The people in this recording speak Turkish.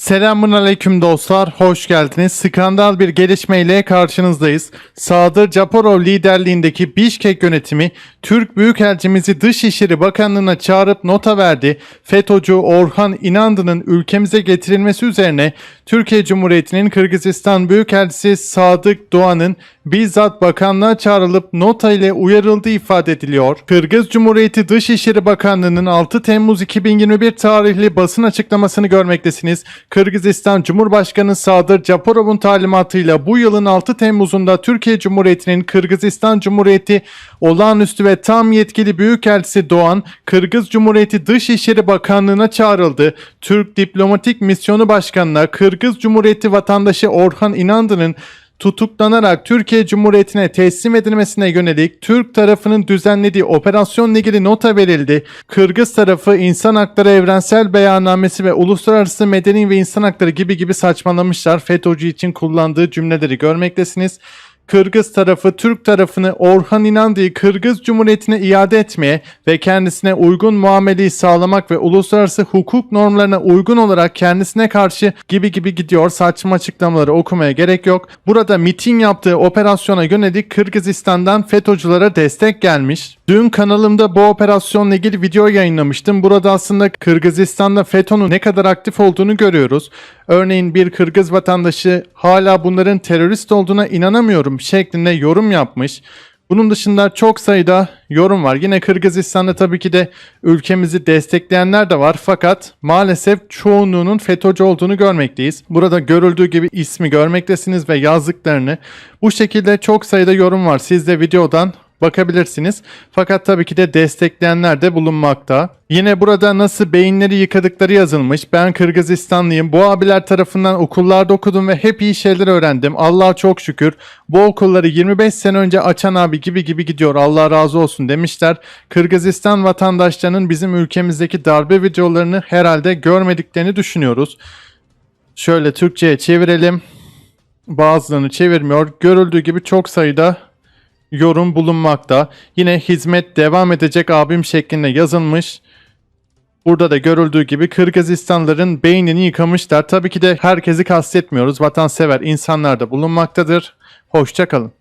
Selamun aleyküm dostlar, hoş geldiniz. Skandal bir gelişmeyle karşınızdayız. Sadır Japarov liderliğindeki Bişkek yönetimi Türk Büyükelçimizi Dışişleri Bakanlığı'na çağırıp nota verdi. FETÖ'cü Orhan İnandı'nın ülkemize getirilmesi üzerine Türkiye Cumhuriyeti'nin Kırgızistan Büyükelçisi Sadık Doğan'ın bizzat bakanlığa çağrılıp nota ile uyarıldığı ifade ediliyor. Kırgız Cumhuriyeti Dışişleri Bakanlığı'nın 6 Temmuz 2021 tarihli basın açıklamasını görmektesiniz. Kırgızistan Cumhurbaşkanı Sadır Japarov'un talimatıyla bu yılın 6 Temmuz'unda Türkiye Cumhuriyeti'nin Kırgızistan Cumhuriyeti olağanüstü ve tam yetkili Büyükelçisi Doğan, Kırgız Cumhuriyeti Dışişleri Bakanlığı'na çağrıldı. Türk Diplomatik Misyonu Başkanı'na Kırgız Cumhuriyeti vatandaşı Orhan İnandı'nın tutuklanarak Türkiye Cumhuriyeti'ne teslim edilmesine yönelik Türk tarafının düzenlediği operasyonla ilgili nota verildi. Kırgız tarafı insan hakları evrensel beyannamesi ve uluslararası medeni ve insan hakları gibi gibi saçmalamışlar. FETÖ'cü için kullandığı cümleleri görmektesiniz. Kırgız tarafı Türk tarafını Orhan İnandı'yı Kırgız Cumhuriyeti'ne iade etmeye ve kendisine uygun muameleyi sağlamak ve uluslararası hukuk normlarına uygun olarak kendisine karşı gibi gibi gidiyor. Saçma açıklamaları okumaya gerek yok. Burada miting yaptığı operasyona yönelik Kırgızistan'dan FETÖ'cülere destek gelmiş. Dün kanalımda bu operasyonla ilgili video yayınlamıştım. Burada aslında Kırgızistan'da FETÖ'nün ne kadar aktif olduğunu görüyoruz. Örneğin bir Kırgız vatandaşı hala bunların terörist olduğuna inanamıyorum şeklinde yorum yapmış. Bunun dışında çok sayıda yorum var. Yine Kırgızistan'da tabii ki de ülkemizi destekleyenler de var. Fakat maalesef çoğunluğunun FETÖ'cü olduğunu görmekteyiz. Burada görüldüğü gibi ismi görmektesiniz ve yazdıklarını. Bu şekilde çok sayıda yorum var. Siz de videodan bakabilirsiniz. Fakat tabii ki de destekleyenler de bulunmakta. Yine burada nasıl beyinleri yıkadıkları yazılmış. Ben Kırgızistanlıyım. Bu abiler tarafından okullarda okudum ve hep iyi şeyler öğrendim. Allah'a çok şükür. Bu okulları 25 sene önce açan abi gibi gibi gidiyor. Allah razı olsun demişler. Kırgızistan vatandaşlarının bizim ülkemizdeki darbe videolarını herhalde görmediklerini düşünüyoruz. Şöyle Türkçe'ye çevirelim. Bazılarını çevirmiyor. Görüldüğü gibi çok sayıda yorum bulunmakta. Yine hizmet devam edecek abim şeklinde yazılmış. Burada da görüldüğü gibi Kırgızistanlıların beynini yıkamışlar. Tabii ki de herkesi kastetmiyoruz. Vatansever insanlar da bulunmaktadır. Hoşçakalın.